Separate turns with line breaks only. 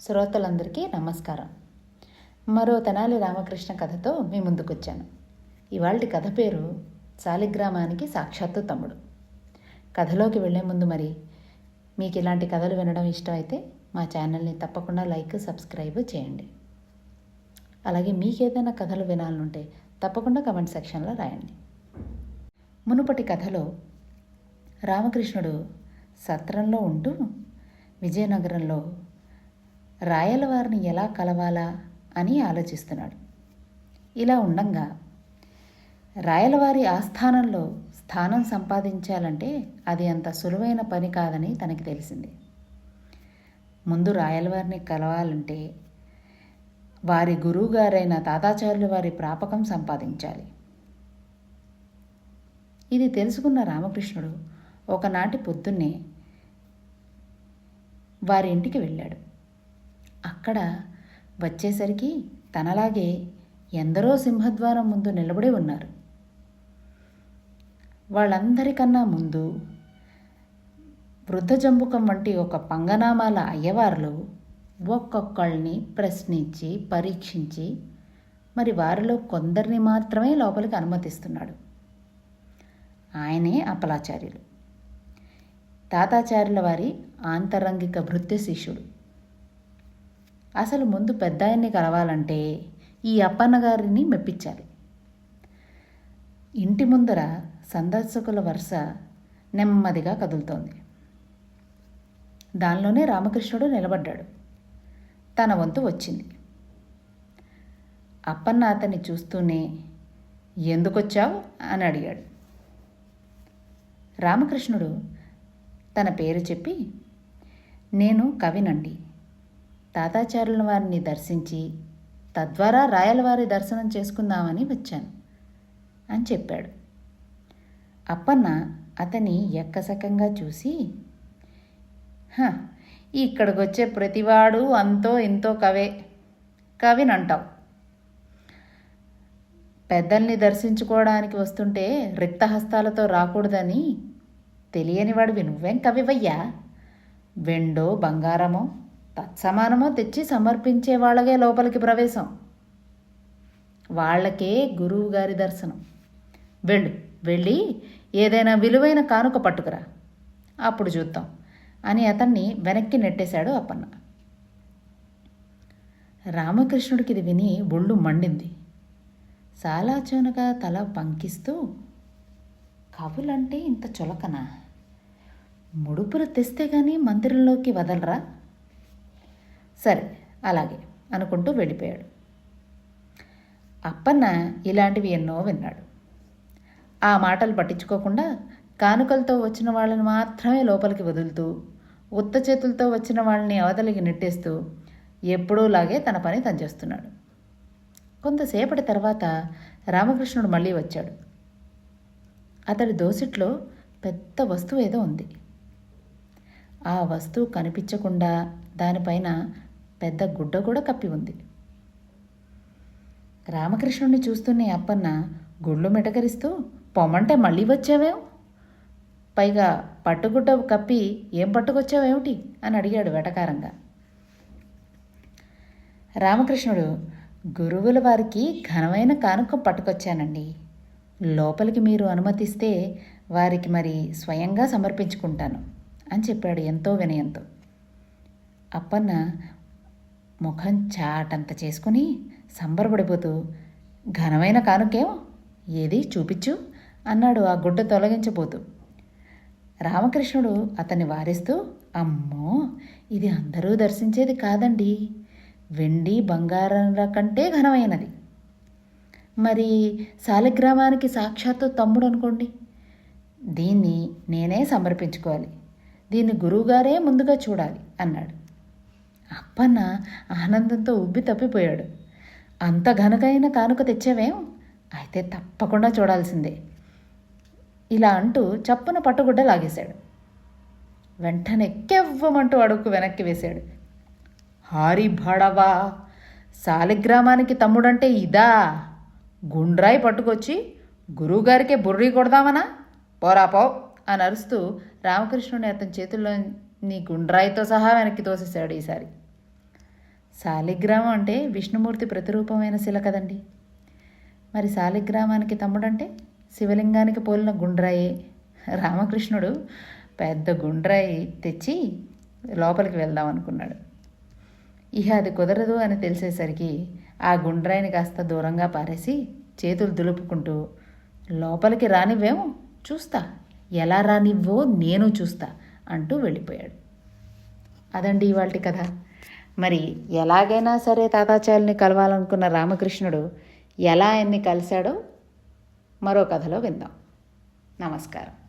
శ్రోతలందరికీ నమస్కారం. మరో తెనాలి రామకృష్ణ కథతో మీ ముందుకొచ్చాను. ఇవాళ కథ పేరు శాలిగ్రామానికి సాక్షాత్తు తమ్ముడు. కథలోకి వెళ్ళే ముందు మరి మీకు ఇలాంటి కథలు వినడం ఇష్టమైతే మా ఛానల్ని తప్పకుండా లైక్ సబ్స్క్రైబ్ చేయండి. అలాగే మీకు ఏదైనా కథలు వినాలనుంటే తప్పకుండా కమెంట్ సెక్షన్లో రాయండి. మునుపటి కథలో రామకృష్ణుడు సత్రంలో ఉంటూ విజయనగరంలో రాయలవారిని ఎలా కలవాలా అని ఆలోచిస్తున్నాడు. ఇలా ఉండంగా రాయలవారి ఆస్థానంలో స్థానం సంపాదించాలంటే అది అంత సులువైన పని కాదని తనకి తెలిసింది. ముందు రాయలవారిని కలవాలంటే వారి గురువుగారైన తాతాచార్యులు వారి ప్రాపకం సంపాదించాలి. ఇది తెలుసుకున్న రామకృష్ణుడు ఒకనాటి పొద్దున్నే వారి ఇంటికి వెళ్ళాడు. అక్కడ వచ్చేసరికి తనలాగే ఎందరో సింహద్వారం ముందు నిలబడి ఉన్నారు. వాళ్ళందరికన్నా ముందు వృద్ధజంబుకం వంటి ఒక పంగనామాల అయ్యవార్లు ఒక్కొక్కళ్ళని ప్రశ్నించి పరీక్షించి మరి వారిలో కొందరిని మాత్రమే లోపలికి అనుమతిస్తున్నాడు. ఆయనే అప్పలాచార్యులు. తాతాచార్యుల వారి ఆంతరంగిక భృత్య శిష్యుడు. అసలు ముందు పెద్ద ఆయన్ని కలవాలంటే ఈ అప్పన్న గారిని మెప్పించాలి. ఇంటి ముందర సందర్శకుల వరుస నెమ్మదిగా కదులుతోంది. దానిలోనే రామకృష్ణుడు నిలబడ్డాడు. తన వంతు వచ్చింది. అప్పన్న అతన్ని చూస్తూనే ఎందుకొచ్చావు? అని అడిగాడు. రామకృష్ణుడు తన పేరు చెప్పి నేను కవినండి. తాతాచార్యుల వారిని దర్శించి తద్వారా రాయలవారి దర్శనం చేసుకుందామని వచ్చాను అని చెప్పాడు. అప్పన్న అతని ఎక్కసకంగా చూసి "హ, ఇక్కడికి వచ్చే ప్రతివాడు అంతో ఇంతో కవే కవినంటావు. పెద్దల్ని దర్శించుకోవడానికి వస్తుంటే రిక్తహస్తాలతో రాకూడదని తెలియనివాడివి నువ్వేం కవివయ్యా? వెండో బంగారమో తత్సమానమో తెచ్చి సమర్పించే వాళ్ళకే లోపలికి ప్రవేశం. వాళ్ళకే గురువు గారి దర్శనం. వెళ్ళు వెళ్ళి ఏదైనా విలువైన కానుక పట్టుకురా. అప్పుడు చూద్దాం అని అతన్ని వెనక్కి నెట్టేశాడు అప్పన్న. రామకృష్ణుడికి ఇది విని ఒళ్ళు మండింది. సాలాచోనగా తల పంకిస్తూ కవులంటే ఇంత చులకనా? ముడుపులు తెస్తే కానీ మందిరంలోకి వదలరా? సరే అలాగే అనుకుంటూ వెళ్ళిపోయాడు. అప్పన్న ఇలాంటివి ఎన్నో విన్నాడు. ఆ మాటలు పట్టించుకోకుండా కానుకలతో వచ్చిన వాళ్ళని మాత్రమే లోపలికి వదులుతూ ఉత్త చేతులతో వచ్చిన వాళ్ళని అవతలికి నెట్టేస్తూ ఎప్పుడూలాగే తన పని తను చేస్తున్నాడు. కొంతసేపటి తర్వాత రామకృష్ణుడు మళ్ళీ వచ్చాడు. అతడి దోసిట్లో పెద్ద వస్తువు ఏదో ఉంది. ఆ వస్తువు కనిపించకుండా దానిపైన పెద్ద గుడ్డ కూడా కప్పి ఉంది. రామకృష్ణుడిని చూస్తూనే అప్పన్న గుళ్ళు మిటకరిస్తూ పొమ్మంటే మళ్ళీ వచ్చావేం? పైగా పట్టుగుడ్డ కప్పి ఏం పట్టుకొచ్చావేమిటి? అని అడిగాడు వెటకారంగా. రామకృష్ణుడు గురువుల వారికి ఘనమైన కానుక పట్టుకొచ్చానండి. లోపలికి మీరు అనుమతిస్తే వారికి మరి స్వయంగా సమర్పించుకుంటాను అని చెప్పాడు ఎంతో వినయంతో. అప్పన్న ముఖం చాటంత చేసుకుని సంబరపడిపోతూ ఘనమైన కానుకేం? ఏది చూపించు అన్నాడు ఆ గుడ్డ తొలగించబోతూ రామకృష్ణుడు అతన్ని వారిస్తూ అమ్మో ఇది అందరూ దర్శించేది కాదండి. వెండి బంగారంల కంటే ఘనమైనది. మరి శాలిగ్రామానికి సాక్షాత్తు తమ్ముడు అనుకోండి. దీన్ని నేనే సమర్పించుకోవాలి. దీన్ని గురువుగారే ముందుగా చూడాలి అన్నాడు. అప్పన్న ఆనందంతో ఉబ్బి తప్పిపోయాడు. అంత ఘనకైన కానుక తెచ్చావేం? అయితే తప్పకుండా చూడాల్సిందే. ఇలా అంటూ చప్పున పట్టుగుడ్డ లాగేశాడు. వెంటనే కెవ్వమంటూ అడుగు వెనక్కి వేశాడు. హారి భడవా సాలిగ్రామానికి తమ్ముడంటే ఇదా? గుండ్రాయి పట్టుకొచ్చి గురువుగారికే బుర్రి కొడదామనా? పోరా పో అని అరుస్తూ రామకృష్ణుని అతని చేతుల్లో నీ గుండ్రాయితో సహా వెనక్కి తోసేశాడు ఈసారి. శాలిగ్రామం అంటే విష్ణుమూర్తి ప్రతిరూపమైన శిల కదండి. మరి శాలిగ్రామానికి తమ్ముడంటే శివలింగానికి పోలిన గుండ్రాయే. రామకృష్ణుడు పెద్ద గుండ్రాయి తెచ్చి లోపలికి వెళ్దాం అనుకున్నాడు. ఇహ అది కుదరదు అని తెలిసేసరికి ఆ గుండ్రాయిని కాస్త దూరంగా పారేసి చేతులు దులుపుకుంటూ లోపలికి రానివ్వేమో చూస్తా ఎలా రానివ్వో నేను చూస్తా అంటూ వెళ్ళిపోయాడు. అదండి ఇవాళ కథ. మరి ఎలాగైనా సరే తాతాచార్యుల్ని కలవాలనుకున్న రామకృష్ణుడు ఎలా ఆయన్ని కలిశాడో మరో కథలో విందాం. నమస్కారం.